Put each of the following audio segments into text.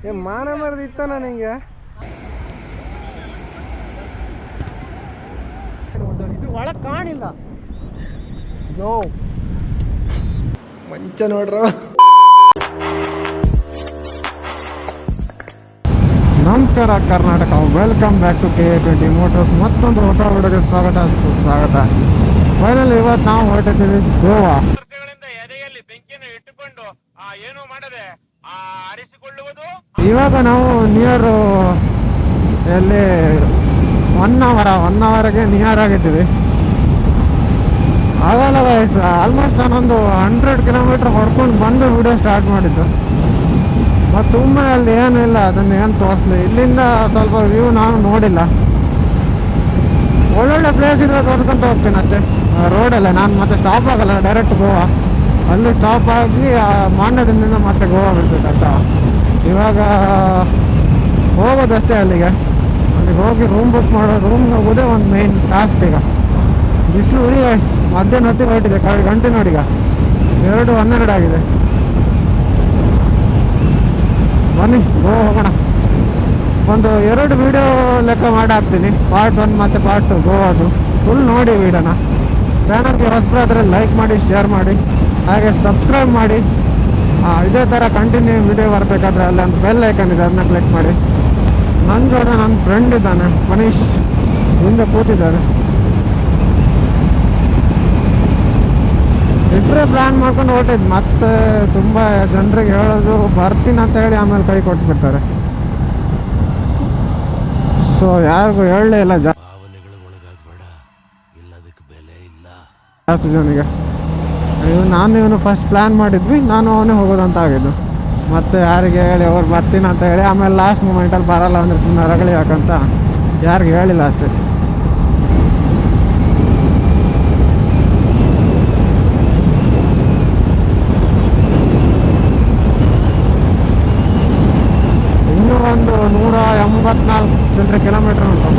ಏ, ಮಾನ ಮರದ ಇತ್ತ ನಾನು ಹಿಂಗೆ ಇದು ಒಳಗೆ ಕಾಣಿಲ್ಲ. ಜೋ ಮಂಚ ನೋಡ್ರ. ನಮಸ್ಕಾರ, Karnataka. Welcome back to K twenty motors ಮತ್ತೊಂದು ಹೊಸ ಹುಡುಗರಿಗೆ ಸ್ವಾಗತ ಸ್ವಾಗತ ಫೈನಲ್ ಇವತ್ತು ನಾವು ಹೊರಟಿದ್ದೀವಿ ಗೋವಾ ವರ್ಷಗಳಿಂದ ಎದೆಯಲ್ಲಿ ಬೆಂಕಿಯನ್ನು ಇಟ್ಟುಕೊಂಡು ಆ ಏನು ಮಾಡದೆ ಆ ಆರಿಸಿಕೊಳ್ಳುವುದು ಇವಾಗ ನಾವು ನಿಯರ್ ಎಲ್ಲಿ ಒನ್ ಅವರ ಒನ್ ಅವರ್ಗೆ ನಿಯರ್ ಆಗಿದ್ದೀವಿ. ಆಗಲ್ಲ ವಯಸ್ ಆಲ್ಮೋಸ್ಟ್ ನಾನೊಂದು ಹಂಡ್ರೆಡ್ ಕಿಲೋಮೀಟ್ರ್ ಹೊಡ್ಕೊಂಡು ಬಂದು ವಿಡಿಯೋ ಸ್ಟಾರ್ಟ್ ಮಾಡಿದ್ದು. ಮತ್ತು ಸುಮ್ಮನೆ ಅಲ್ಲಿ ಏನೂ ಇಲ್ಲ, ಅದನ್ನು ಏನು ತೋರಿಸ್ಲಿ. ಇಲ್ಲಿಂದ ಸ್ವಲ್ಪ ವ್ಯೂ ನಾನು ನೋಡಿಲ್ಲ. ಒಳ್ಳೊಳ್ಳೆ ಪ್ಲೇಸ್ ಇದ್ರೆ ತೋರಿಸ್ಕೊಂತ ಹೋಗ್ತೀನಿ ಅಷ್ಟೇ. ರೋಡಲ್ಲ ನಾನು ಮತ್ತೆ ಸ್ಟಾಪ್ ಆಗಲ್ಲ ಡೈರೆಕ್ಟ್ ಗೋವಾ. ಅಲ್ಲಿ ಸ್ಟಾಪ್ ಆಗಿ ಮಾಂಡ್ಯದಿಂದ ಮತ್ತೆ ಗೋವಾ ಬಿಡ್ಬೇಕಂತ ಇವಾಗ ಹೋಗೋದಷ್ಟೇ ಅಲ್ಲಿಗೆ. ಅಲ್ಲಿಗೆ ಹೋಗಿ ರೂಮ್ ಬುಕ್ ಮಾಡೋ ರೂಮ್ ಹೋಗೋದೇ ಒಂದು ಮೇನ್ ಟಾಸ್ಕ್ ಈಗ. ಬಿಸಿಲು ಉರಿ ಮಧ್ಯಾಹ್ನ ಹೊತ್ತಿಗೆ ಹೊರಟಿದೆ ಕಳೆದ ಗಂಟೆ ನೋಡಿ ಈಗ ಎರಡು ಹನ್ನೆರಡು ಆಗಿದೆ. ಬನ್ನಿ ಗೋ ಹೋಗೋಣ. ಒಂದು ಎರಡು ವಿಡಿಯೋ ಲೆಕ್ಕ ಮಾಡಿ ಹಾಕ್ತೀನಿ. ಪಾರ್ಟ್ ಒನ್ ಮತ್ತು ಪಾರ್ಟ್ ಟು ಗೋವಾದು. ಫುಲ್ ನೋಡಿ ವಿಡಿಯೋನ ಚಾನಲ್ಗೆ ಆದರೆ ಲೈಕ್ ಮಾಡಿ ಶೇರ್ ಮಾಡಿ. ಹಾಗೆ ಸಬ್ಸ್ಕ್ರೈಬ್ ಮಾಡಿ. ಇದೇ ಥರ ಕಂಟಿನ್ಯೂ ವಿಡಿಯೋ ಬರಬೇಕಾದ್ರೆ ಅಲ್ಲಿ ಒಂದು ಬೆಲ್ ಐಕನ್ ಇದೆ ಅದನ್ನ ಕ್ಲಿಕ್ ಮಾಡಿ. ನನ್ನ ಜೋಡ ನನ್ನ ಫ್ರೆಂಡ್ ಇದ್ದಾನೆ ಮನೀಶ್. ಮುಂದೆ ಕೂತಿದ್ದಾರೆ ಇಬ್ಬರೇ ಪ್ಲ್ಯಾನ್ ಮಾಡ್ಕೊಂಡು ಹೊರಟಿದ್ದು ಮತ್ತೆ ತುಂಬ ಜನರಿಗೆ ಹೇಳೋದು ಬರ್ತೀನಿ ಅಂತ ಹೇಳಿ ಆಮೇಲೆ ಕೈ ಕೊಟ್ಬಿಡ್ತಾರೆ. ಸೊ ಯಾರಿಗೂ ಹೇಳಲೇ ಇಲ್ಲ ಜಾಸ್ತಿ ಜನಿಗೆ ಇವ್ ನಾನು ಇವನು ಫಸ್ಟ್ ಪ್ಲ್ಯಾನ್ ಮಾಡಿದ್ವಿ, ನಾನು ಅವನೇ ಹೋಗೋದಂತ ಆಗಿದ್ದು ಮತ್ತೆ ಯಾರಿಗೆ ಹೇಳಿ, ಅವ್ರು ಬರ್ತೀನಿ ಅಂತ ಹೇಳಿ, ಆಮೇಲೆ ಲಾಸ್ಟ್ ಮೂಮೆಂಟಲ್ಲಿ ಬರಲ್ಲ ಅಂದ್ರೆ ಸುಮ್ಮನೆ ರಗಳಿ ಯಾಕಂತ ಯಾರಿಗೆ ಹೇಳಿಲ್ಲ ಅಷ್ಟೇ. ಇನ್ನೂ ಒಂದು ನೂರ ಎಂಬತ್ನಾಲ್ಕು ಚಿಲ್ಲರೆ ಕಿಲೋಮೀಟ್ರ್ ಉಂಟು.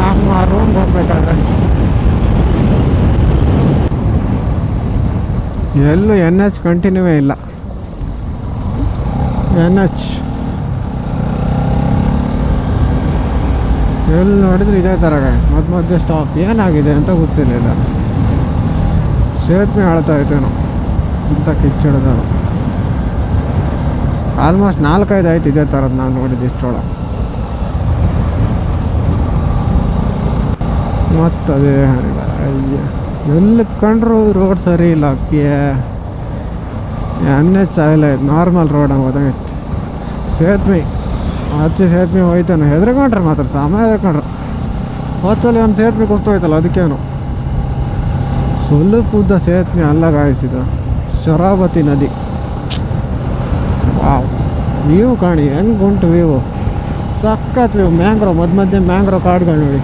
ನಮ್ಮ ರೂಮ್ಗೆ ಹೋಗ್ಬೇಕಾದ್ರೆ. ಎಲ್ಲೂ ಎನ್ ಎಚ್ ಕಂಟಿನ್ಯೂವೇ ಇಲ್ಲ. ಎನ್ ಎಚ್ ಎಲ್ಲಿ ನೋಡಿದ್ರೆ ಇದೇ ಥರ ಮಧ್ಯ ಮಧ್ಯೆ ಸ್ಟಾಪ್ ಏನಾಗಿದೆ ಅಂತ ಗೊತ್ತಿರಲಿಲ್ಲ. ಸೇತುವೆ ಆಳ್ತಾ ನಾವು ಇಂಥ ಕಿಚ್ಚಿಡ್ದು ಆಲ್ಮೋಸ್ಟ್ ನಾಲ್ಕೈದು ಆಯ್ತು ಇದೇ ಥರದ್ದು ನಾನು ನೋಡಿದ್ದು ಮತ್ತದೇ ಅಯ್ಯ. ಎಲ್ಲಿ ಕಂಡ್ರು ರೋಡ್ ಸರಿ ಇಲ್ಲ. ಎನ್ ಎಚ್ ನಾರ್ಮಲ್ ರೋಡ್ ಹೋದಂಗೆ. ಸೇತ್ಮಿ, ಆಚೆ ಸೇತ್ಮಿ ಹೋಯ್ತಾನೆ ಹೆದರ್ಕೊಂಡ್ರೆ ಮಾತ್ರ ಸಮಯ ಹೆದರ್ಕೊಂಡ್ರು ಹೊತ್ತಲ್ಲಿ ಒಂದು ಸೇತುವೆ ಹೋಯ್ತಲ್ಲ ಅದಕ್ಕೇನು? ಸ್ವಲ್ಪ ಉದ್ದ ಸೇತುವೆ ಅಲ್ಲ ಗಾಯಿಸಿದ ಶರಾವತಿ ನದಿ. ವಾವ್. ವ್ಯೂ ಕಾಣಿ, ಹೆಂಗೆ ಉಂಟು ವ್ಯೂ ಸಖತ್ ವ್ಯೂ ಮ್ಯಾಂಗ್ರೋ ಮಧ್ಯ ಮಧ್ಯೆ ಮ್ಯಾಂಗ್ರೋ ಕಾಡ್ಗಳು ನೋಡಿ.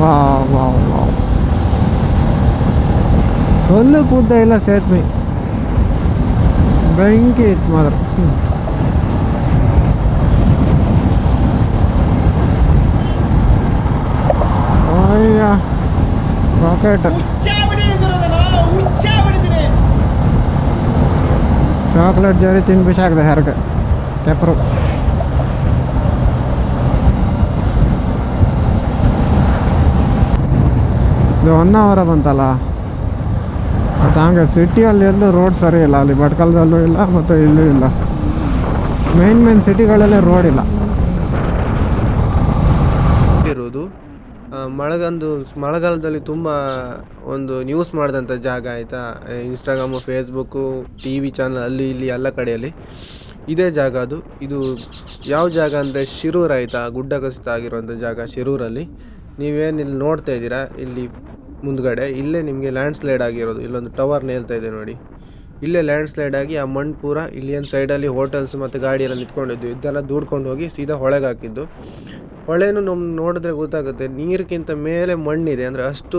Wow wow wow. ಸ್ವಲ್ಪ ಉದ್ದ ಇಲ್ಲ ಸೇತುವೆ ಬೆಂಕಿ ಇತ್ತು ಮಾತ್ರ. ಅಯ್ಯ ರಾಕೆಟ್ ಚಾಕ್ಲೇಟ್ ಜಾರಿ ತಿನ್ಬಿಸಾಕಿದೆ ಬಿಸಾಕ್ದೆ ಹೆರ್ಗೆ ಕೆಪ್ಪರು ಇದು ಹೊನ್ನಾವರ ಬಂತಲ್ಲ? ಮತ್ತು ಹಂಗೆ ಸಿಟಿಯಲ್ಲಿ ಎಲ್ಲೂ ರೋಡ್ ಸರಿ ಇಲ್ಲ, ಅಲ್ಲಿ ಭಟ್ಕಲದಲ್ಲೂ ಇಲ್ಲ, ಮತ್ತು ಇಲ್ಲೂ ಇಲ್ಲ. ಮೇನ್ ಮೇನ್ ಸಿಟಿಗಳಲ್ಲೇ ರೋಡ್ ಇಲ್ಲ. ಇರುವುದು ಮಳೆಗಂದು, ಮಳೆಗಾಲದಲ್ಲಿ ತುಂಬ ಒಂದು ನ್ಯೂಸ್ ಮಾಡಿದಂಥ ಜಾಗ ಆಯಿತಾ? Instagram Facebook T V channel ಅಲ್ಲಿ, ಇಲ್ಲಿ, ಎಲ್ಲ ಕಡೆಯಲ್ಲಿ. ಇದೇ ಜಾಗ ಅದು. ಇದು ಯಾವ ಜಾಗ ಅಂದರೆ ಶಿರೂರು ಆಯಿತಾ? ಗುಡ್ಡ ಕಸಿತ ಆಗಿರುವಂಥ ಜಾಗ ಶಿರೂರಲ್ಲಿ. ನೀವೇನು ಇಲ್ಲಿ ನೋಡ್ತಾ ಇದ್ದೀರಾ? ಇಲ್ಲಿ ಮುಂದ್ಗಡೆ, ಇಲ್ಲೇ ನಿಮಗೆ ಲ್ಯಾಂಡ್ ಸ್ಲೈಡ್ ಆಗಿರೋದು. ಇಲ್ಲೊಂದು ಟವರ್ ನೇಲ್ತಾ ಇದೆ ನೋಡಿ. ಇಲ್ಲೇ ಲ್ಯಾಂಡ್ ಸ್ಲೈಡ್ ಆಗಿ ಆ ಮಣ್ಣು ಪೂರ ಇಲ್ಲಿ ಏನು ಸೈಡಲ್ಲಿ ಹೋಟೆಲ್ಸ್ ಮತ್ತು ಗಾಡಿ ಎಲ್ಲ ನಿಂತ್ಕೊಂಡಿದ್ದು. ಇದೆಲ್ಲ ದೂಡ್ಕೊಂಡು ಹೋಗಿ ಸೀದಾ ಹೊಳೆಗೆ ಹಾಕಿದ್ದು. ಹೊಳೆನೂ ನಮ್ಮ ನೋಡಿದ್ರೆ ಗೊತ್ತಾಗುತ್ತೆ ನೀರಿಗಿಂತ ಮೇಲೆ ಮಣ್ಣಿದೆ. ಅಂದರೆ ಅಷ್ಟು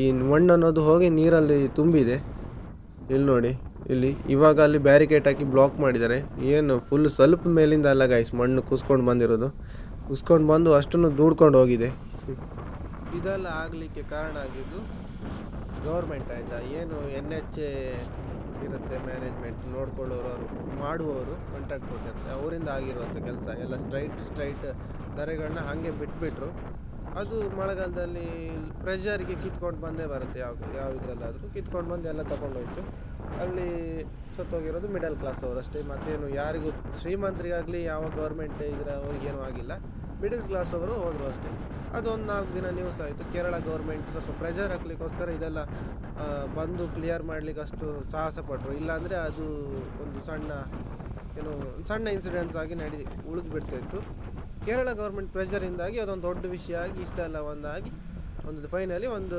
ಈ ಮಣ್ಣು ಅನ್ನೋದು ಹೋಗಿ ನೀರಲ್ಲಿ ತುಂಬಿದೆ. ಇಲ್ಲಿ ನೋಡಿ, ಇಲ್ಲಿ ಇವಾಗ ಅಲ್ಲಿ ಬ್ಯಾರಿಕೇಡ್ ಹಾಕಿ ಬ್ಲಾಕ್ ಮಾಡಿದ್ದಾರೆ. ಏನು ಫುಲ್ ಸ್ವಲ್ಪ ಮೇಲಿಂದ ಅಲ್ಲ ಗಾಯ್ಸ್ ಮಣ್ಣು ಕುಸ್ಕೊಂಡು ಬಂದಿರೋದು. ಕುಸ್ಕೊಂಡು ಬಂದು ಅಷ್ಟನ್ನು ದೂಡ್ಕೊಂಡು ಹೋಗಿದೆ. ಇದೆಲ್ಲ ಆಗಲಿಕ್ಕೆ ಕಾರಣ ಆಗಿದ್ದು ಗೌರ್ಮೆಂಟ್ ಆಯಿತಾ? ಏನು ಎನ್ ಎಚ್ ಎ ಇರುತ್ತೆ ಮ್ಯಾನೇಜ್ಮೆಂಟ್ ನೋಡ್ಕೊಳ್ಳೋರು ಅವರು ಮಾಡುವವರು ಕಾಂಟ್ರಾಕ್ಟ್ ಕೊಟ್ಟಿರ್ತಾರೆ ಅವರಿಂದ ಆಗಿರುವಂಥ ಕೆಲಸ, ಎಲ್ಲ ಸ್ಟ್ರೈಟ್ ಸ್ಟ್ರೈಟ್ ದರೆಗಳನ್ನ ಹಾಗೆ ಬಿಟ್ಬಿಟ್ರು. ಅದು ಮಳೆಗಾಲದಲ್ಲಿ ಪ್ರೆಷರ್ಗೆ ಕಿತ್ಕೊಂಡು ಬಂದೇ ಬರುತ್ತೆ. ಯಾವ ಯಾವ ಇದರಲ್ಲಾದರೂ ಕಿತ್ಕೊಂಡು ಬಂದು ಎಲ್ಲ ತಗೊಂಡೋಯ್ತು. ಅಲ್ಲಿ ಸತ್ತೋಗಿರೋದು ಮಿಡಲ್ ಕ್ಲಾಸ್ ಅವರು ಅಷ್ಟೇ ಮತ್ತೇನು ಯಾರಿಗೂ ಶ್ರೀಮಂತರಿಗಾಗಲಿ ಯಾವ ಗೌರ್ಮೆಂಟ್ ಇದ್ರೆ ಅವ್ರಿಗೇನು ಆಗಿಲ್ಲ. ಮಿಡಲ್ ಕ್ಲಾಸ್ ಅವರು ಹೋದರು ಅಷ್ಟೇ. ಅದು ಒಂದು ನಾಲ್ಕು ದಿನ ನ್ಯೂಸ್ ಆಯಿತು. ಕೇರಳ ಗೌರ್ಮೆಂಟ್ ಸ್ವಲ್ಪ ಪ್ರೆಷರ್ ಹಾಕ್ಲಿಕ್ಕೋಸ್ಕರ ಇದೆಲ್ಲ ಬಂದು ಕ್ಲಿಯರ್ ಮಾಡ್ಲಿಕ್ಕೆ ಅಷ್ಟು ಸಾಹಸ ಪಟ್ಟರು ಇಲ್ಲಾಂದರೆ ಅದು ಒಂದು ಸಣ್ಣ, ಏನು ಸಣ್ಣ ಇನ್ಸಿಡೆನ್ಸ್ ಆಗಿ ನಡಿ ಉಳಿದು ಬಿಡ್ತಾಯಿತ್ತು ಕೇರಳ ಗೌರ್ಮೆಂಟ್ ಪ್ರೆಷರಿಂದಾಗಿ ಅದೊಂದು ದೊಡ್ಡ ವಿಷಯ ಆಗಿ ಇಷ್ಟೆಲ್ಲ ಒಂದಾಗಿ, ಒಂದು ಫೈನಲಿ ಒಂದು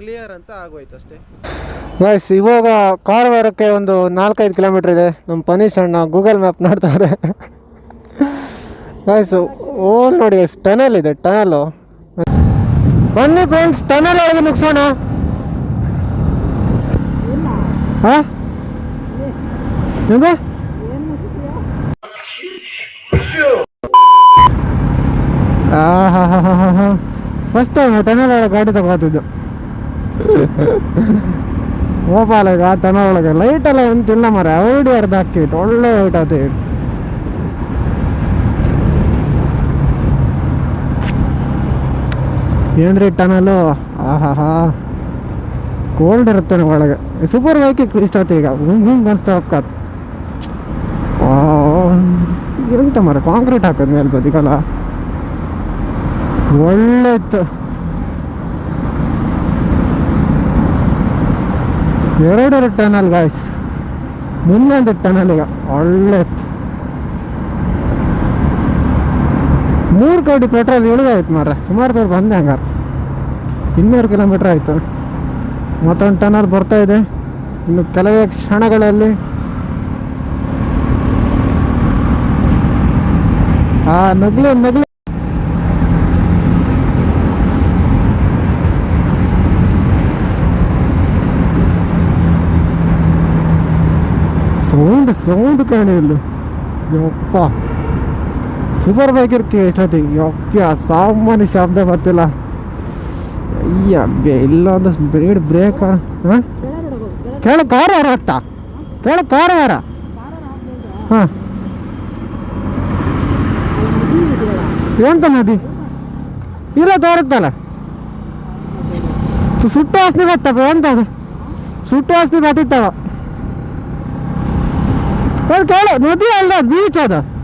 ಕ್ಲಿಯರ್ ಅಂತ ಆಗೋಯ್ತು ಅಷ್ಟೇ. ಗೈಸ್ ಇವಾಗ ಕಾರವಾರಕ್ಕೆ ಒಂದು ನಾಲ್ಕೈದು ಕಿಲೋಮೀಟ್ರ್ ಇದೆ. ನಮ್ಮ ಪನೀಶ್ ಅಣ್ಣ ಗೂಗಲ್ ಮ್ಯಾಪ್ ನೋಡ್ತಾರೆ. ಗೈಸ್ ಓಲ್ ನೋಡಿ ಗೈಸ್ ಟನಲ್ ಇದೆ ಟನಲ್ಲು ಬನ್ನಿ ಫ್ರೆಂಡ್ಸ್ ಟನಲ್ ಒಳಗೆ ಮುಗಿಸೋಣ ಹಾಂ ಫಸ್ಟ್ ಟೈಮ್ ಟನಲ್ ಒಳಗೆ ಗಾಡಿ ತಗೋತಿದ್ದು. ಈಗ ಆ ಟನಲ್ ಒಳಗೆ. ಲೈಟ್ ಎಲ್ಲ ಎಂತಿಲ್ಲ ಮರ ಅವಡಿ ಅರ್ಧ ಆಗ್ತಿತ್ತು. ಒಳ್ಳೆ ಲೈಟ್ ಆತಿ ಏನ್ರಿ ಟನಲು? ಆಹಾ ಕೋಲ್ಡ್ ಇರುತ್ತೆ ಒಳಗೆ. ಸೂಪರ್ ಬೈಕ್ ಇಷ್ಟ ಆಯ್ತು ಈಗ. ಹುಂಗ್ ಹುಂಗ್ ಅನಿಸ್ತಾ ಹೋಗ್ಕಾತ್ ಎಂತ ಮರ ಕಾಂಕ್ರೀಟ್ ಹಾಕೋದು ಮೇಲೆ ಬದಿಗಲ್ಲ ಒಳ್ಳೆ ಇತ್ತು ಎರಡೆರಡು ಟನಲ್ ಗಾಯ್ಸ್ ಮುಂದೊಂದು ಟನಲ್ ಈಗ. ಒಳ್ಳೆ ಇತ್ತು ಮೂರು ಕೋಟಿ ಪೆಟ್ರೋಲ್ ಇಳಿದಾಯ್ತು ಮಾರ ಸುಮಾರು ತೋರ್ ಬಂದೆ ಹಂಗಾರೆ. ಇನ್ನೂರು ಕಿಲೋಮೀಟ್ರ್ ಆಯಿತು. ಮತ್ತೊಂದು ಟನಲ್ ಬರ್ತಾ ಇದೆ. ಇನ್ನು ಕೆಲವೇ ಕ್ಷಣಗಳಲ್ಲಿ ಆ ನಗ್ಲಿ ನಗ್ಲಿ ಸೌಂಡ್ ಸೌಂಡ್ ಕಾಣಿಲ್ಲ ಯಪ್ಪ. ಸೂಪರ್ ಬೈಕ್ ಎಷ್ಟೊತ್ತಿ ಯಪ್ಪ ಸಾಮಾನ್ಯ ಶಬ್ದ ಬರ್ತಿಲ್ಲ. ಅಯ್ಯ ಇಲ್ಲ ಅಂತ ಬ್ರೇಡ್ ಬ್ರೇಕ್ ಹಾಂ? ಕೇಳ ಕಾರ ಯಾರ ಆಗ್ತಾ ಕೇಳ ಕಾರ ಯಾರ ಹಾಂ. ಎಂತ ನದಿ? ಇಲ್ಲ, ತೋರುತ್ತಲ್ಲ. ಸುಟ್ಟು ವಾಸನೆ ಬತ್ತಪ್ಪ ಎಂತ ಅದು ಸುಟ್ಟು ವಾಸನೆ ಬರ್ತಿತ್ತವ. ಕೇಳು, ನದಿ ಅಲ್ಲ ಬೀಚ್ ಅದು.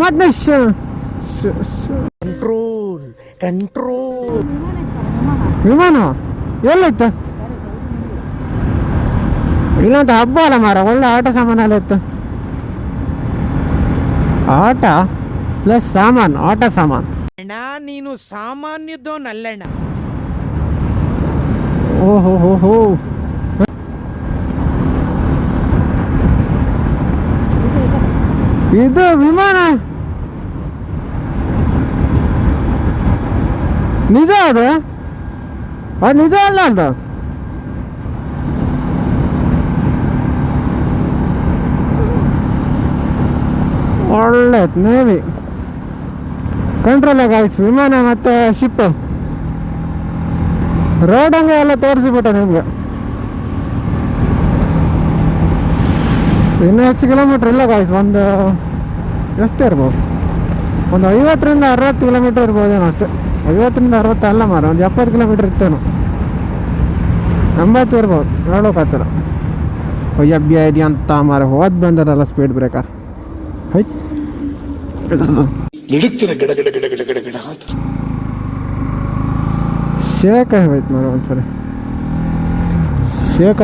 ಮತ್ತೆ ಕಂಟ್ರೋಲ್ ಕಂಟ್ರೋಲ್ ವಿಮಾನ? ಎಲ್ಲಿತ್ತು? ಇಲ್ಲಂತ ಹಬ್ಬ ಅಲ್ಲ ಮಾರ ಒಳ್ಳೆ ಆಟ ಸಾಮಾನೆಲ್ಲ ಇತ್ತು. ಆಟ ಪ್ಲಸ್ ಸಾಮಾನು ಆಟ ಸಾಮಾನು. ಅಣ್ಣ ನೀನು ಸಾಮಾನ್ಯದೋನಲ್ಲಣ್ಣ ಓಹೋ ಹೋ ಹೋ. ಇದು ವಿಮಾನ? ನಿಜ ಅದು? ಅದು ನಿಜ ಅಲ್ಲ ಅಂತ ಒಳ್ಳೆ ನೇವಿ. ಕಂಟ್ರೋಲ್ ಗಾಯ್ಸ್ ವಿಮಾನ ಮತ್ತು ಶಿಪ್ ರೋಡ್ ಹಂಗೆ ಎಲ್ಲ ತೋರಿಸಿಬಿಟ್ಟೆ ನಿಮ್ಗೆ. ಇನ್ನೂ ಹೆಚ್ಚು ಕಿಲೋಮೀಟ್ರ್ ಇಲ್ಲ ಗಾಯ್ಸ್ ಒಂದು, ಎಷ್ಟು ಇರ್ಬೋದು? ಒಂದು ಐವತ್ತರಿಂದ ಅರವತ್ತು ಕಿಲೋಮೀಟ್ರ್ ಇರ್ಬೋದೇನೋ ಅಷ್ಟೇ. ಐವತ್ತರಿಂದ ಅರವತ್ತು ಅಲ್ಲ ಮಾರ ಒಂದು ಎಪ್ಪತ್ತು ಕಿಲೋಮೀಟ್ರ್ ಇತ್ತೇನು ಎಂಬತ್ತು ಇರ್ಬೋದು ಹೇಳೋಕ್ಕಾಗ್ತಿಲ್ಲ ಅಯ್ಯಬ್ಯ ಅಂತ ಮಾರ ಹೋದ್ ಬಂದದಲ್ಲ ಸ್ಪೀಡ್ ಬ್ರೇಕರ್ ಹೈ. ಶೇಕ್ ಆಗೋಯ್ತು ಮಾರ ಒಂದ್ಸರಿ. ಶೇಕ್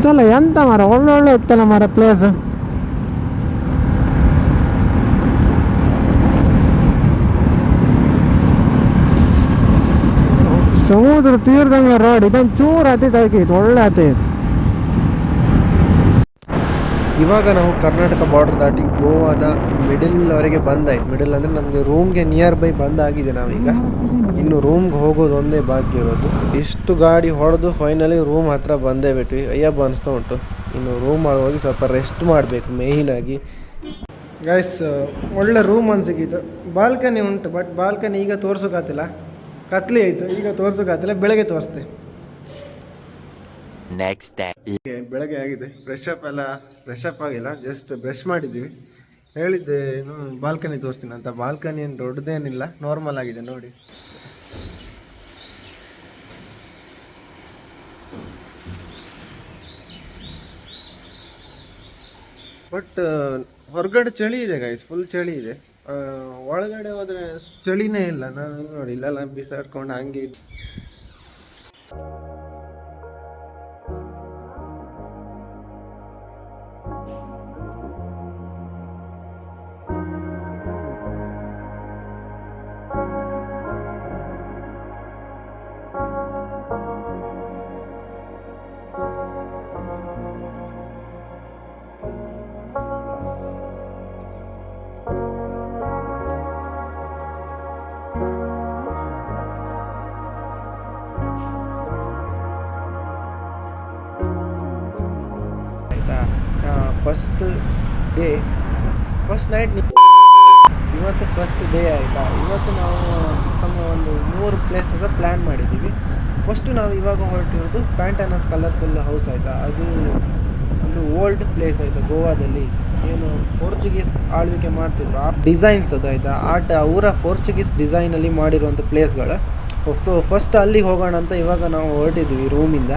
ಇದಲ್ಲ ಎಂತ ಮರ? ಒಳ್ಳೊಳ್ಳೆ ಇತ್ತಲ್ಲ ಮರ ಪ್ಲೇಸ್ ಸಮುದ್ರ ತೀರ್ದಂಗೆ ರೋಡ್ ಇದೊಂದು ಚೂರು ಹತ್ತಿತ್ತು ಅದಕ್ಕೆ ಒಳ್ಳೆ ಹತ್ತಿತ್ತು ಇವಾಗ ನಾವು ಕರ್ನಾಟಕ ಬಾರ್ಡರ್ ದಾಟಿ ಗೋವಾದ ಮಿಡಲ್ವರೆಗೆ ಬಂದಾಯ್ತು ಮಿಡಲ್ ಅಂದರೆ ನಮಗೆ ರೂಮ್ಗೆ ನಿಯರ್ ಬೈ ಬಂದಾಗಿದೆ ನಾವೀಗ. ಇನ್ನು ರೂಮ್ಗೆ ಹೋಗೋದು ಒಂದೇ ಬಾಕಿ ಇರೋದು. ಇಷ್ಟು ಗಾಡಿ ಹೊಡೆದು ಫೈನಲಿ ರೂಮ್ ಹತ್ರ ಬಂದೇ ಬಿಟ್ವಿ. ಅಯ್ಯಬ್ಬ ಅನಿಸ್ತಾ ಉಂಟು. ಇನ್ನು ರೂಮ್ ಒಳಗೆ ಹೋಗಿ ಸ್ವಲ್ಪ ರೆಸ್ಟ್ ಮಾಡಬೇಕು ಮೇಯ್ನಾಗಿ ಗೈಸ್ ಒಳ್ಳೆ ರೂಮ್ ಒಂದು ಸಿಕ್ಕಿತ್ತು ಬಾಲ್ಕನಿ ಉಂಟು ಬಟ್ ಬಾಲ್ಕನಿ ಈಗ ತೋರ್ಸೋಕ್ಕಾತಿಲ್ಲ ಕತ್ಲಿ ಆಯಿತು. ಈಗ ತೋರ್ಸೋಕ್ಕಾತಿಲ್ಲ ಬೆಳಗ್ಗೆ ತೋರಿಸ್ತೆ ನೆಕ್ಸ್ಟ್ ಬೆಳಗ್ಗೆ ಆಗಿದೆ. ಫ್ರೆಶ್ ಅಪ್ ಎಲ್ಲ ಫ್ರೆಶ್ ಅಪ್ ಆಗಿಲ್ಲ. ಜಸ್ಟ್ ಬ್ರಷ್ ಮಾಡಿದ್ದೀವಿ. ಹೇಳಿದ್ದೆ ಏನು ಬಾಲ್ಕನಿ ತೋರಿಸ್ತೀನಿ ಅಂತ. ಬಾಲ್ಕನಿ ಏನು ದೊಡ್ಡದೇನಿಲ್ಲ ನಾರ್ಮಲ್ ಆಗಿದೆ ನೋಡಿ. ಬಟ್ ಹೊರಗಡೆ ಚಳಿ ಇದೆ ಗೈಸ್ ಫುಲ್ ಚಳಿ ಇದೆ. ಒಳಗಡೆ ಹೋದರೆ ಚಳಿನೇ ಇಲ್ಲ. ನಾನು ನೋಡಿ, ಇಲ್ಲೆಲ್ಲ ಬಿಸಾಡ್ಕೊಂಡು ಹಂಗೆ ಫಸ್ಟ್ ಡೇ ಫಸ್ಟ್ ನೈಟ್ ಇವತ್ತು ಫಸ್ಟ್ ಡೇ ಆಯಿತಾ? ಇವತ್ತು ನಾವು, ಸಮ ಒಂದು ಮೂರು ಪ್ಲೇಸಸ್ ಪ್ಲ್ಯಾನ್ ಮಾಡಿದ್ದೀವಿ. ಫಸ್ಟು ನಾವು ಇವಾಗ ಹೊರಟಿರೋದು ಪ್ಯಾಂಟನಸ್ ಕಲರ್ಫುಲ್ ಹೌಸ್ ಆಯಿತಾ? ಅದು ಒಂದು ಓಲ್ಡ್ ಪ್ಲೇಸ್ ಆಯಿತಾ ಗೋವಾದಲ್ಲಿ? ಏನು ಪೋರ್ಚುಗೀಸ್ ಆಳ್ವಿಕೆ ಮಾಡ್ತಿದ್ರು. ಆ ಡಿಸೈನ್ಸ್ ಅದು ಆಯಿತಾ? ಆಟ, ಅವರ ಪೋರ್ಚುಗೀಸ್ ಡಿಸೈನಲ್ಲಿ ಮಾಡಿರುವಂಥ ಪ್ಲೇಸ್ಗಳು ಸೊ ಫಸ್ಟ್ ಅಲ್ಲಿಗೆ ಹೋಗೋಣ ಅಂತ ಇವಾಗ ನಾವು ಹೊರಟಿದ್ದೀವಿ ರೂಮಿಂದ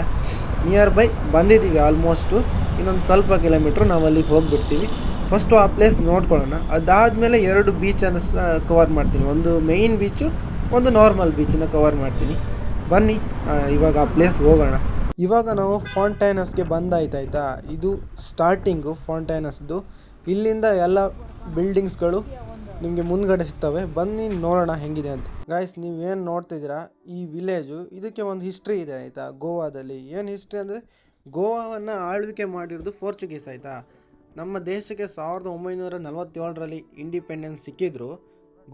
ನಿಯರ್ ಬೈ ಬಂದಿದ್ದೀವಿ ಆಲ್ಮೋಸ್ಟು ಇನ್ನೊಂದು ಸ್ವಲ್ಪ ಕಿಲೋಮೀಟ್ರ್ ನಾವು ಅಲ್ಲಿಗೆ ಹೋಗಿಬಿಡ್ತೀವಿ. ಫಸ್ಟು ಆ ಪ್ಲೇಸ್ ನೋಡ್ಕೊಳ್ಳೋಣ. ಅದಾದಮೇಲೆ ಎರಡು ಬೀಚನ್ನು ಸಹ ಕವರ್ ಮಾಡ್ತೀನಿ. ಒಂದು ಮೇಯ್ನ್ ಬೀಚು ಒಂದು ನಾರ್ಮಲ್ ಬೀಚನ್ನ ಕವರ್ ಮಾಡ್ತೀನಿ. ಬನ್ನಿ ಇವಾಗ ಆ ಪ್ಲೇಸ್ಗೆ ಹೋಗೋಣ. ಇವಾಗ ನಾವು ಫಾಂಟೈನಸ್ಗೆ ಬಂದಾಯ್ತಾಯ್ತಾ? ಇದು ಸ್ಟಾರ್ಟಿಂಗು ಫಾಂಟೈನಸ್ದು. ಇಲ್ಲಿಂದ ಎಲ್ಲ ಬಿಲ್ಡಿಂಗ್ಸ್ಗಳು ನಿಮಗೆ ಮುಂದ್ಗಡೆ ಸಿಗ್ತವೆ. ಬನ್ನಿ, ನೋಡೋಣ ಹೆಂಗಿದೆ ಅಂತ. ಗಾಯ್ಸ್ ನೀವೇನು ನೋಡ್ತಿದ್ದೀರಾ? ಈ ವಿಲೇಜು ಇದಕ್ಕೆ ಒಂದು ಹಿಸ್ಟ್ರಿ ಇದೆ, ಆಯಿತಾ? ಗೋವಾದಲ್ಲಿ. ಏನು ಹಿಸ್ಟ್ರಿ ಅಂದರೆ ಗೋವಾವನ್ನು ಆಳ್ವಿಕೆ ಮಾಡಿರೋದು ಪೋರ್ಚುಗೀಸ್ ಆಯಿತಾ? ನಮ್ಮ ದೇಶಕ್ಕೆ ಸಾವಿರದ ಒಂಬೈನೂರ ನಲವತ್ತೇಳರಲ್ಲಿ ಇಂಡಿಪೆಂಡೆನ್ಸ್ ಸಿಕ್ಕಿದ್ರು.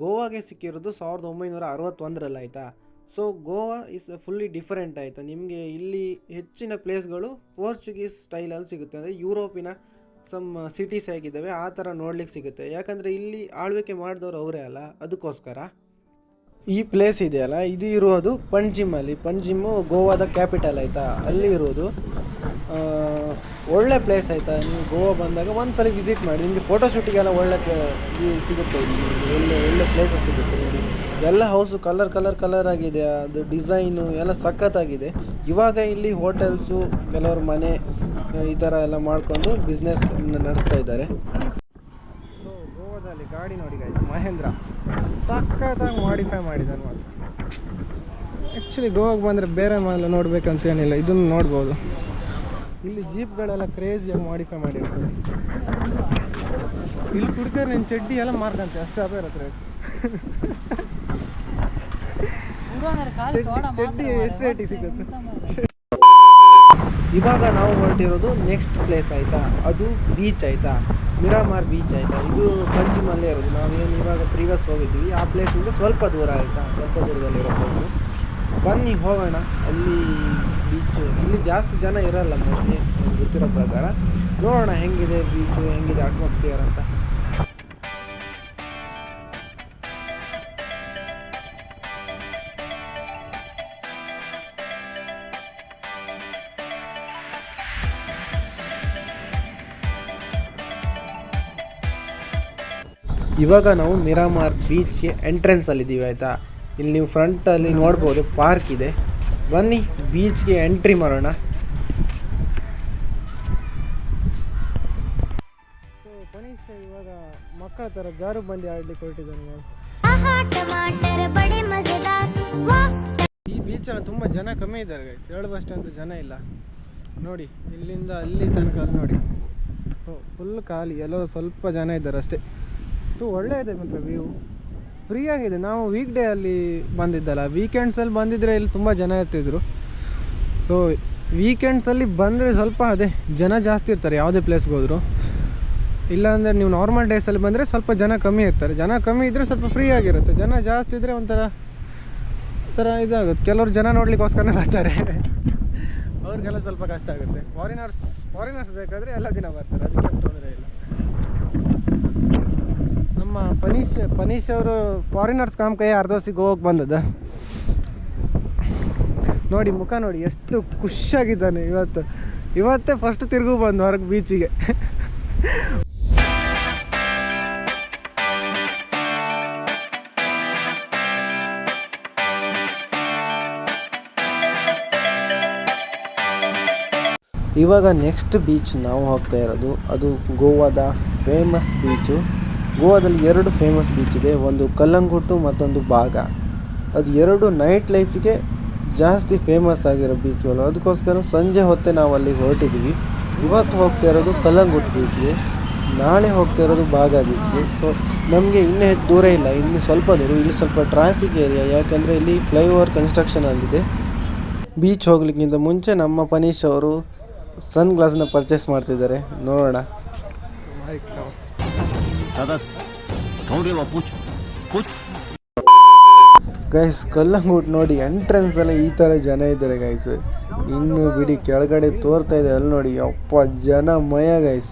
ಗೋವಾಗೆ ಸಿಕ್ಕಿರೋದು ಸಾವಿರದ ಒಂಬೈನೂರ ಅರವತ್ತೊಂದರಲ್ಲಿ ಆಯಿತಾ? So Goa is fully different ಆಯಿತಾ? ನಿಮಗೆ ಇಲ್ಲಿ ಹೆಚ್ಚಿನ ಪ್ಲೇಸ್ಗಳು ಪೋರ್ಚುಗೀಸ್ ಸ್ಟೈಲಲ್ಲಿ ಸಿಗುತ್ತೆ. ಅಂದರೆ ಯುರೋಪಿನ ಸಮ್ ಸಿಟೀಸ್ ಹೇಗಿದ್ದಾವೆ, ಆ ಥರ ನೋಡ್ಲಿಕ್ಕೆ ಸಿಗುತ್ತೆ. ಯಾಕಂದರೆ ಇಲ್ಲಿ ಆಳ್ವಿಕೆ ಮಾಡಿದವರು ಅವರೇ ಅಲ್ಲ, ಅದಕ್ಕೋಸ್ಕರ. ಈ ಪ್ಲೇಸ್ ಇದೆಯಲ್ಲ, ಇದು ಇರೋದು ಪಂಜಿಮಲ್ಲಿ. ಪಂಜಿಮು ಗೋವಾದ ಕ್ಯಾಪಿಟಲ್ ಆಯಿತಾ? ಅಲ್ಲಿ ಇರೋದು. ಒಳ್ಳೆ ಪ್ಲೇಸ್ ಆಯಿತಾ? ನೀವು ಗೋವಾ ಬಂದಾಗ ಒಂದ್ಸಲ ವಿಸಿಟ್ ಮಾಡಿ. ನಿಮಗೆ ಫೋಟೋಶೂಟಿಗೆಲ್ಲ ಒಳ್ಳೆ ಪ್ಲೇ- ಈ ಸಿಗುತ್ತೆ ಎಲ್ಲ ಒಳ್ಳೆ ಒಳ್ಳೆ ಪ್ಲೇಸಸ್ ಸಿಗುತ್ತೆ ನೋಡಿ. ಎಲ್ಲ ಹೌಸು ಕಲರ್ ಕಲರ್ ಕಲರ್ ಆಗಿದೆ. ಅದು ಡಿಸೈನು ಎಲ್ಲ ಸಖತ್ತಾಗಿದೆ. ಇವಾಗ ಇಲ್ಲಿ ಹೋಟೆಲ್ಸು ಕೆಲವರು ಮನೆ ಈ ಥರ ಎಲ್ಲ ಮಾಡಿಕೊಂಡು ಬಿಸ್ನೆಸ್ ನಡೆಸ್ತಾ ಇದ್ದಾರೆ. ಗಾಡಿ ನೋಡಿ ಗಾಯ್ತು ಮಹೇಂದ್ರ. ಸಕ್ಕತ್ತಾಗಿ ಮಾಡಿಫೈ ಮಾಡಿದ್ದಾನೆ ಮಾತ್ರ. ಆ್ಯಕ್ಚುಲಿ ಗೋವಾಗೆ ಬಂದರೆ ಬೇರೆ ಮೇಲೆ ನೋಡ್ಬೇಕಂತ ಏನಿಲ್ಲ ಇದನ್ನು ನೋಡ್ಬೋದು. ಇಲ್ಲಿ ಜೀಪ್ಗಳೆಲ್ಲ ಕ್ರೇಜಿಯಾಗಿ ಮಾಡಿಫೈ ಮಾಡಿರ್ತಾರೆ. ಇಲ್ಲಿ ಕುಡ್ಕರ್ ನಿನ್ನ ಚಡ್ಡಿ ಎಲ್ಲ ಮಾರ್ಕಂತೆ ಅಷ್ಟು ಅದೇ ಇರತ್ತೆ ಚಡ್ಡಿ ಎಷ್ಟು ರೇಟಿಗೆ ಸಿಗುತ್ತೆ? ಇವಾಗ ನಾವು ಹೊರಟಿರೋದು ನೆಕ್ಸ್ಟ್ ಪ್ಲೇಸ್ ಆಯಿತಾ? ಅದು ಬೀಚ್ ಆಯಿತಾ? ಮಿರಾಮಾರ್ ಬೀಚ್ ಆಯಿತಾ? ಇದು ಪಂಜಿಮಲ್ಲೇ ಇರೋದು. ನಾವೇನು ಇವಾಗ ಪ್ರೀವಿಯಸ್ ಹೋಗಿದ್ವಿ ಆ ಪ್ಲೇಸಿಂದ ಸ್ವಲ್ಪ ದೂರ ಆಯಿತಾ? ಸ್ವಲ್ಪ ದೂರದಲ್ಲಿರೋ ಪ್ಲೇಸು ಬನ್ನಿ, ಹೋಗೋಣ. ಅಲ್ಲಿ ಬೀಚು ಇಲ್ಲಿ ಜಾಸ್ತಿ ಜನ ಇರೋಲ್ಲ ಮೋಸ್ಟ್ಲಿ ಗೊತ್ತಿರೋ ಪ್ರಕಾರ. ನೋಡೋಣ ಹೆಂಗಿದೆ ಬೀಚು ಹೆಂಗಿದೆ ಅಟ್ಮಾಸ್ಫಿಯರ್ ಅಂತ. ಇವಾಗ ನಾವು ಮಿರಾಮಾರ್ ಬೀಚ್ಗೆ ಎಂಟ್ರೆನ್ಸಲ್ಲಿದ್ದೀವಿ ಆಯಿತಾ? ಇಲ್ಲಿ ನೀವು ಫ್ರಂಟಲ್ಲಿ ನೋಡ್ಬೋದು ಪಾರ್ಕ್ ಇದೆ. ಬನ್ನಿ ಬೀಚ್ಗೆ ಎಂಟ್ರಿ ಮಾಡೋಣ. ಗಣೇಶ ಇವಾಗ ಮಕ್ಕಳ ಥರ ಜಾರು ಬಂಡಿ ಆಡ್ಲಿಕ್ಕೆ ಕೊಟ್ಟಿದ್ದಾರೆ ಈ ಬೀಚಲ್ಲಿ ತುಂಬ ಜನ ಕಮ್ಮಿ ಇದ್ದಾರೆ ಗೈಸ್ ಹೇಳುವಷ್ಟು ಜನ ಇಲ್ಲ. ನೋಡಿ, ಇಲ್ಲಿಂದ ಅಲ್ಲಿ ತನಕ ನೋಡಿ. ಫುಲ್ ಖಾಲಿ. ಎಲ್ಲೋ ಸ್ವಲ್ಪ ಜನ ಇದ್ದಾರೆ ಅಷ್ಟೇ. ಇದು ಒಳ್ಳೆ ಇದೆ ಮಾತ್ರ ವ್ಯೂ ಫ್ರೀ ಆಗಿದೆ. ನಾವು ವೀಕ್ ಡೇ ಅಲ್ಲಿ ಬಂದಿದ್ದಲ್ಲ. ವೀಕೆಂಡ್ಸಲ್ಲಿ ಬಂದಿದ್ರೆ ಇಲ್ಲಿ ತುಂಬ ಜನ ಇರ್ತಿದ್ರು. ಸೊ ವೀಕೆಂಡ್ಸಲ್ಲಿ ಬಂದರೆ ಸ್ವಲ್ಪ ಅದೇ ಜನ ಜಾಸ್ತಿ ಇರ್ತಾರೆ. ಯಾವುದೇ ಪ್ಲೇಸ್ಗೆ ಹೋದ್ರು. ಇಲ್ಲಾಂದರೆ ನೀವು ನಾರ್ಮಲ್ ಡೇಸಲ್ಲಿ ಬಂದರೆ ಸ್ವಲ್ಪ ಜನ ಕಮ್ಮಿ ಇರ್ತಾರೆ. ಜನ ಕಮ್ಮಿ ಇದ್ದರೆ ಸ್ವಲ್ಪ ಫ್ರೀ ಆಗಿರುತ್ತೆ. ಜನ ಜಾಸ್ತಿ ಇದ್ದರೆ ಒಂಥರ ಥರ ಇದಾಗುತ್ತೆ. ಕೆಲವರು ಜನ ನೋಡ್ಲಿಕ್ಕೋಸ್ಕರನೇ ಬರ್ತಾರೆ. ಅವ್ರಿಗೆಲ್ಲ ಸ್ವಲ್ಪ ಕಷ್ಟ ಆಗುತ್ತೆ. ಫಾರಿನರ್ಸ್ ಫಾರಿನರ್ಸ್ ಬೇಕಾದರೆ ಎಲ್ಲ ದಿನ ಬರ್ತಾರೆ. ಅದಕ್ಕೆ ತೊಂದರೆ ಇಲ್ಲ. ಪನೀಶ್ ಪನೀಶ್ ಅವರು ಫಾರಿನರ್ಸ್ ಕಾಮ್ ಕೈ ಅರ್ಧೋಸಿ ಗೋವಾಗೆ ಬಂದದ. ನೋಡಿ, ಮುಖ ನೋಡಿ, ಎಷ್ಟು ಖುಷಿಯಾಗಿದ್ದಾನೆ ಇವತ್ತು. ಇವತ್ತೇ ಫಸ್ಟ್ ತಿರುಗು ಬಂದು ಹೊರಗೆ ಬೀಚಿಗೆ ಇವಾಗ ನೆಕ್ಸ್ಟ್ ಬೀಚ್ ನಾವು ಹೋಗ್ತಾ ಇರೋದು. ಅದು ಗೋವಾದ ಫೇಮಸ್ ಬೀಚು ಗೋವಾದಲ್ಲಿ ಎರಡು ಫೇಮಸ್ ಬೀಚ್ ಇದೆ. ಒಂದು ಕಲ್ಲಂಗುಟ್ಟು ಮತ್ತೊಂದು ಭಾಗ ಅದು ಎರಡು ನೈಟ್ ಲೈಫಿಗೆ ಜಾಸ್ತಿ ಫೇಮಸ್ ಆಗಿರೋ ಬೀಚ್ಗಳು ಅದಕ್ಕೋಸ್ಕರ ಸಂಜೆ ಹೊತ್ತೆ ನಾವು ಅಲ್ಲಿಗೆ ಹೊರಟಿದ್ದೀವಿ ಇವತ್ತು ಹೋಗ್ತಾ ಇರೋದು ಕಲ್ಲಂಗುಟ್ಟು ಬೀಚ್ಗೆ ನಾಳೆ ಹೋಗ್ತಾ ಇರೋದು ಭಾಗ ಬೀಚ್ಗೆ ಸೊ ನಮಗೆ ಇನ್ನೂ ಹೆಚ್ಚು ದೂರ ಇಲ್ಲ. ಇನ್ನು ಸ್ವಲ್ಪ ದೂರ ಇಲ್ಲಿ ಸ್ವಲ್ಪ ಟ್ರಾಫಿಕ್ ಏರಿಯಾ ಯಾಕಂದರೆ ಇಲ್ಲಿ ಫ್ಲೈಓವರ್ ಕನ್ಸ್ಟ್ರಕ್ಷನ್ ಅಲ್ಲಿದೆ. ಬೀಚ್ ಹೋಗ್ಲಿಕ್ಕಿಂತ ಮುಂಚೆ ನಮ್ಮ ಪನೀಶ್ ಅವರು ಸನ್ ಗ್ಲಾಸ್ನ ಪರ್ಚೇಸ್ ಮಾಡ್ತಿದ್ದಾರೆ. ನೋಡೋಣ. ಗೈಸ್ ಕಲ್ಲಂಗೂಟ್ ನೋಡಿ ಎಂಟ್ರೆನ್ಸ್ ಎಲ್ಲ ಈ ತರ ಜನ ಇದ್ದಾರೆ ಗೈಸ್ ಇನ್ನು ಬಿಡಿ ಕೆಳಗಡೆ ತೋರ್ತಾ ಇದೆ ಅಲ್ಲಿ ನೋಡಿ ಅಪ್ಪ ಜನ ಮಯ ಗೈಸ್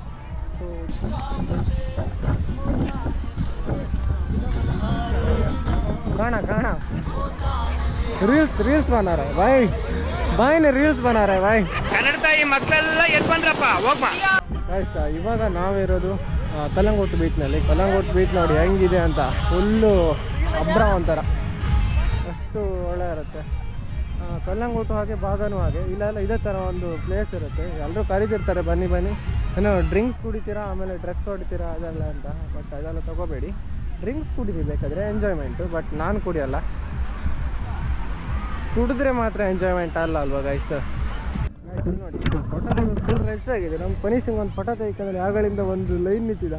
ರೀಲ್ಸ್ ರೀಲ್ಸ್ ಬನ್ನಾರ ಬಾಯ್. ಬಾಯ್ ರೀಲ್ಸ್ ಬನ್ನಾರ ಬಾಯ್. ಕನ್ನಡ ತಾಯಿ ಮಕ್ಕಳೆಲ್ಲ ಎದ್ ಬಂದ್ರಪ್ಪ ಹೋಗ್ಮ. ಇವಾಗ ನಾವಿರೋದು ಕಲ್ಲಂಗೋಟು ಬೀಚ್ನಲ್ಲಿ ಕಲ್ಲಂಗೋಟ್ ಬೀಚ್ ನೋಡಿ ಹೆಂಗಿದೆ ಅಂತ ಫುಲ್ಲು ಅಬ್ರ ಒಂಥರ. ಅಷ್ಟು ಒಳ್ಳೆ ಇರುತ್ತೆ. ಕಲ್ಲಂಗೋಟು ಹಾಗೆ ಭಾಗನೂ ಹಾಗೆ. ಇಲ್ಲೆಲ್ಲ ಇದೇ ಥರ ಒಂದು ಪ್ಲೇಸ್ ಇರುತ್ತೆ. ಎಲ್ಲರೂ ಕರೀತಿರ್ತಾರೆ ಬನ್ನಿ ಬನ್ನಿ. ಏನೋ ಡ್ರಿಂಕ್ಸ್ ಕುಡಿತೀರಾ, ಆಮೇಲೆ ಡ್ರಗ್ಸ್ ಹೊಡಿತೀರಾ, ಅದೆಲ್ಲ ಅಂತ. ಬಟ್ ಅದೆಲ್ಲ ತಗೋಬೇಡಿ. ಡ್ರಿಂಕ್ಸ್ ಕುಡೀರಿ ಬೇಕಾದರೆ ಎಂಜಾಯ್ಮೆಂಟು ಬಟ್ ನಾನು ಕುಡಿಯಲ್ಲ. ಕುಡಿದ್ರೆ ಮಾತ್ರ ಎಂಜಾಯ್ಮೆಂಟ್ ಅಲ್ಲ ಅಲ್ವಾ ಗೈಸ್ ನೋಡಿ. ಫೋಟೋ ಫುಲ್ ರಶ್ ಆಗಿದೆ ನಮ್ಮ ಪನಿಷಿಂಗ್ ಒಂದು ಫೋಟೋ ತೆಗಿಕಂದ್ರೆ ಯಾಗಳಿಂದ ಒಂದು ಲೈನ್ ನಿಂತಿದ?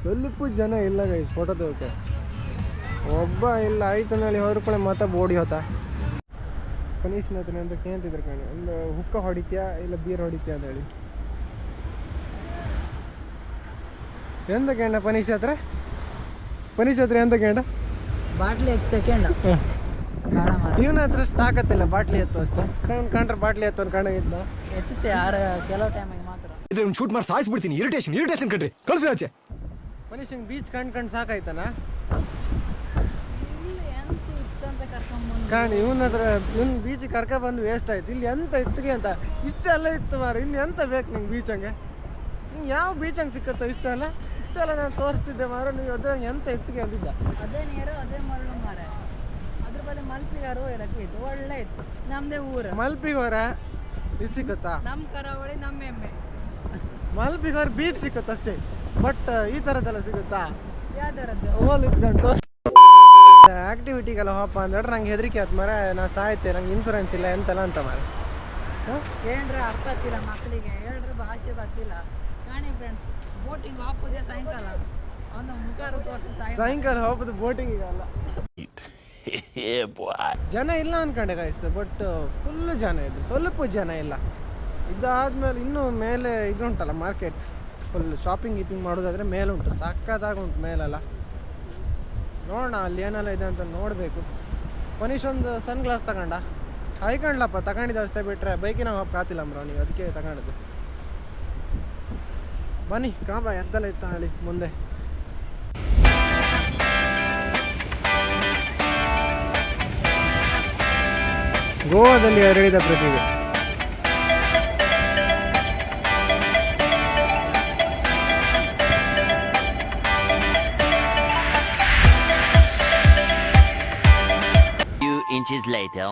ಸ್ವಲ್ಪ ಜನ ಇಲ್ಲ ಗೈಸ್ ಫೋಟೋ ತೆಗೋಕೆ ಒಬ್ಬ ಇಲ್ಲ ಆಯ್ತು ಹೇಳಿ ಅವ್ರ ಕೂಡ ಮತ್ತೆ ಬೋಡಿ ಹೋತ? ಪನೀಶ್ನ ಹತ್ರ ಅಂತ ಕೇಳ್ತಿದ್ರು ಕಣಿ ಒಂದು ಹುಕ್ಕ ಹೊಡಿತೀಯಾ ಇಲ್ಲ ಬೀರ್ ಹೊಡಿತ್ಯಾ ಅಂತ ಹೇಳಿ. ಎಂತ ಕೇಂಡ ಪನೀಶ್ ಹತ್ರ? ಪನೀಶ್ ಹತ್ರ ಎಂತ ಕೇಂಡ? ಬಾಟ್ಲಿ ಎತ್ತಕೊಂಡ ಇವನ ಹತ್ರ ಅಷ್ಟು ತಾಕತ್ತಿಲ್ಲ ಬಾಟ್ಲಿ ಎತ್ತು ಅಷ್ಟೇ. ಕಣ್ ಕಂಡ್ರೆ ಬಾಟ್ಲಿ ಎತ್ತು ಕಣ ಇದ್ದ ಎತ್ತುತ್ತೆ ಆರ ಕೆಲವು ಟೈಮಿಗೆ ಮಾತ್ರ. ಇದ್ರೆ ಒಂದು ಶೂಟ್ ಮಾಡಿ ಸಾಯಿಸ್ಬಿಡ್ತೀನಿ ಇರಿಟೇಷನ್ ಇರಿಟೇಷನ್ ಕಣ್ರಿ. ಕಳ್ಸಿ ಆಚೆ. ಮನುಷ್ಯನ್ ಬೀಚ್ ಕಂಡು ಕಂಡು ಸಾಕಾಯ್ತಾನ? ಕಾಣ್ ಇವನ ಹತ್ರ ಇವನ್ ಬೀಚ್ ಕರ್ಕ ಬಂದು ವೇಸ್ಟ್ ಆಯ್ತು. ಇಲ್ಲಿ ಎಂತ ಇತ್ತಿಗೆ ಅಂತ. ಇಷ್ಟೆಲ್ಲ ಇತ್ತು ಮಾರು ಇನ್ ಎಂತ ಬೇಕು ನಿಂಗೆ ಬೀಚ್ ಹಂಗೆ? ನಿಂಗೆ ಯಾವ ಬೀಚ್ ಹಂಗೆ ಸಿಕ್ಕತ್ತೋ ಇಷ್ಟೆಲ್ಲ ಇಷ್ಟೆಲ್ಲ ನಾನು ತೋರಿಸ್ತಿದ್ದೆ ಮಾರು ನೀವು ಅದ್ರಂಗೆ ಎಂತ ಇತ್ತಿಗೆ ಅಂದಿದ್ದ. ಅದೇ ನೀರು ಅದೇ ಮರಳು ಮಾರ ಬಲ್ಲಿ ಮಲ್ಪಿಗಾರು ಇತ್ತು. ಒಳ್ಳೆ ಇತ್ತು. ನಮ್ದೇ ಊರು. ಮಲ್ಪಿಗೋರ ಇದು ಸಿಗುತ್ತಾ ನಮ್ ಕರಾವಳಿ ನಮ್ಮ ಎಮ್ಮೆ. ಮಲ್ಪಿಗೋರ್ ಬೀಚ್ ಸಿಕ್ಕತ್ತ ಅಷ್ಟೇ? ಬಟ್ ಈ ಥರದ್ದೆಲ್ಲ ಸಿಗುತ್ತಾ ಯಾವ್ದರದ್ದು ಓಲ್ ಇಟ್ಕೊಂಡು ಆಕ್ಟಿವಿಟಿಗೆಲ್ಲ ಹೋಪ ಅಂದ್ರೆ ನಂಗೆ ಹೆದರಿಕೆ ಆಯ್ತು ಮರ ನಾ ಸಾಯ್ತೆ ನಂಗೆ ಇನ್ಸೂರೆನ್ಸ್ ಇಲ್ಲ ಎಂತೆಲ್ಲ ಅಂತ ಮರ ಹೇಳ್ರೆ ಅರ್ಥ ಆಗ್ತಿಲ್ಲ ಮಕ್ಕಳಿಗೆ ಹೇಳಿದ್ರೆ ಭಾಷೆ ಗೊತ್ತಿಲ್ಲ. ಕಾಣಿ ಫ್ರೆಂಡ್ಸ್ ಬೋಟಿಂಗ್ ಹಾಕೋದೇ ಸಾಯಂಕಾಲ? ಅವನ ಮುಖ ತೋರಿಸಿ ಸಾಯಂಕಾಲ. ಸಾಯಂಕಾಲ ಬೋಟಿಂಗ್ ಬೋಟಿಂಗಿಗಲ್ಲ ಜನ ಇಲ್ಲ ಅನ್ಕೊಂಡೆ ಕಾಯಿಸ್ತು ಬಟ್ ಫುಲ್ ಜನ ಇದ್ರು. ಸ್ವಲ್ಪ ಜನ ಇಲ್ಲ. ಇದಾದ್ಮೇಲೆ ಇನ್ನೂ ಮೇಲೆ ಇದು ಉಂಟಲ್ಲ ಮಾರ್ಕೆಟ್ ಫುಲ್ ಶಾಪಿಂಗ್ ಗೀಪಿಂಗ್ ಮಾಡೋದಾದ್ರೆ ಮೇಲೆ ಉಂಟು. ಸಕ್ಕತ್ತಾಗಿ ಉಂಟು ಮೇಲೆಲ್ಲ. ನೋಡೋಣ, ಅಲ್ಲಿ ಏನೆಲ್ಲ ಇದೆ ಅಂತ ನೋಡಬೇಕು. ಮನೀಶ್ ಒಂದು ಸನ್ ಗ್ಲಾಸ್ ತಗೊಂಡ. ಹಾಯ್ಕೊಂಡ್ಲಪ್ಪ ತಗೊಂಡಿದ್ದ ಅಷ್ಟೇ ಬಿಟ್ರೆ ಬೈಕಿನ ಕಾತಿಲ್ಲ ಬ್ರೋ ನೀವು? ಅದಕ್ಕೆ ತಗೊಂಡದ್ದು. ಬನ್ನಿ ಕಾಂಬ ಎಂತೆಲ್ಲ ಇತ್ತು ಹೇಳಿ, ಮುಂದೆ. ಗೋವಾದಲ್ಲಿ ಹರಡಿದ ಪ್ರತಿಭೆ Few inches later.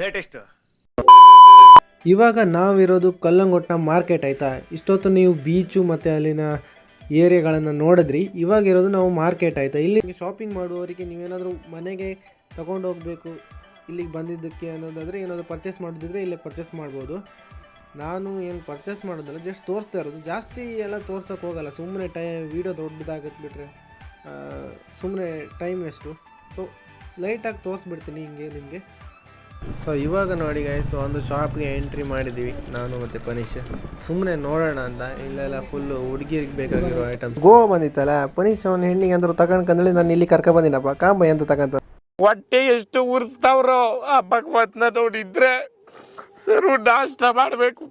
ರೇಟ್ ಇವಾಗ ನಾವಿರೋದು ಕಲ್ಲಂಗೊಟ್ಟನ ಮಾರ್ಕೆಟ್ ಆಯಿತಾ? ಇಷ್ಟೊತ್ತು ನೀವು ಬೀಚು ಮತ್ತು ಅಲ್ಲಿನ ಏರಿಯಾಗಳನ್ನು ನೋಡಿದ್ರಿ. ಇವಾಗ ಇರೋದು ನಾವು ಮಾರ್ಕೆಟ್ ಆಯಿತಾ? ಇಲ್ಲಿ ಶಾಪಿಂಗ್ ಮಾಡುವವರಿಗೆ ನೀವೇನಾದರೂ ಮನೆಗೆ ತಗೊಂಡು ಹೋಗಬೇಕು, ಇಲ್ಲಿಗೆ ಬಂದಿದ್ದಕ್ಕೆ ಅನ್ನೋದಾದರೆ ಏನಾದರೂ ಪರ್ಚೇಸ್ ಮಾಡೋದಿದ್ರೆ ಇಲ್ಲೇ ಪರ್ಚೇಸ್ ಮಾಡ್ಬೋದು. ನಾನು ಏನು ಪರ್ಚೇಸ್ ಮಾಡೋದಲ್ಲ ಜಸ್ಟ್ ತೋರಿಸ್ತಾ ಇರೋದು. ಜಾಸ್ತಿ ಎಲ್ಲ ತೋರ್ಸೋಕೆ ಹೋಗಲ್ಲ. ಸುಮ್ಮನೆ ಟೈ ವೀಡಿಯೋ ದೊಡ್ಡದಾಗತ್ತೆ ಬಿಟ್ಟರೆ ಸುಮ್ಮನೆ ಟೈಮ್ ವೇಸ್ಟು ಸೊ ಲೈಟಾಗಿ ತೋರಿಸ್ಬಿಡ್ತೀನಿ ಹಿಂಗೆ ನಿಮಗೆ. ಸೊ ಇವಾಗ ನೋಡಿ ಗೈಸ್ ಒಂದು ಶಾಪ್ಗೆ ಎಂಟ್ರಿ ಮಾಡಿದ್ದೀವಿ ನಾನು ಮತ್ತು ಪನೀಶ್. ಸುಮ್ಮನೆ ನೋಡೋಣ ಅಂತ. ಇಲ್ಲೆಲ್ಲ ಫುಲ್ಲು ಹುಡುಗಿರಿಗೆ ಬೇಕಾಗಿರೋ ಐಟಮ್ ಗೋವಾ ಬಂದಿತ್ತಲ್ಲ. ಪನೀಶ್ ಅವ್ನು ಹೆಣ್ಣಿಗೆ ಅಂದ್ರು ತಗೊಂಡ್ಕಂದೇಳಿ ನಾನು ಇಲ್ಲಿ ಕರ್ಕ ಬಂದಿನಪ್ಪ. ಕಾಂಬ ಅಂತ ತಗೊಂತ ಹೊಟ್ಟೆ ಎಷ್ಟು ಉರ್ಸ್ತಾವ್ರೋ ಆ ಭಗವತ್ನ ನೋಡಿದ್ರೆ ಸರ್ ನಾಷ್ಟ ಮಾಡ್ಬೇಕು.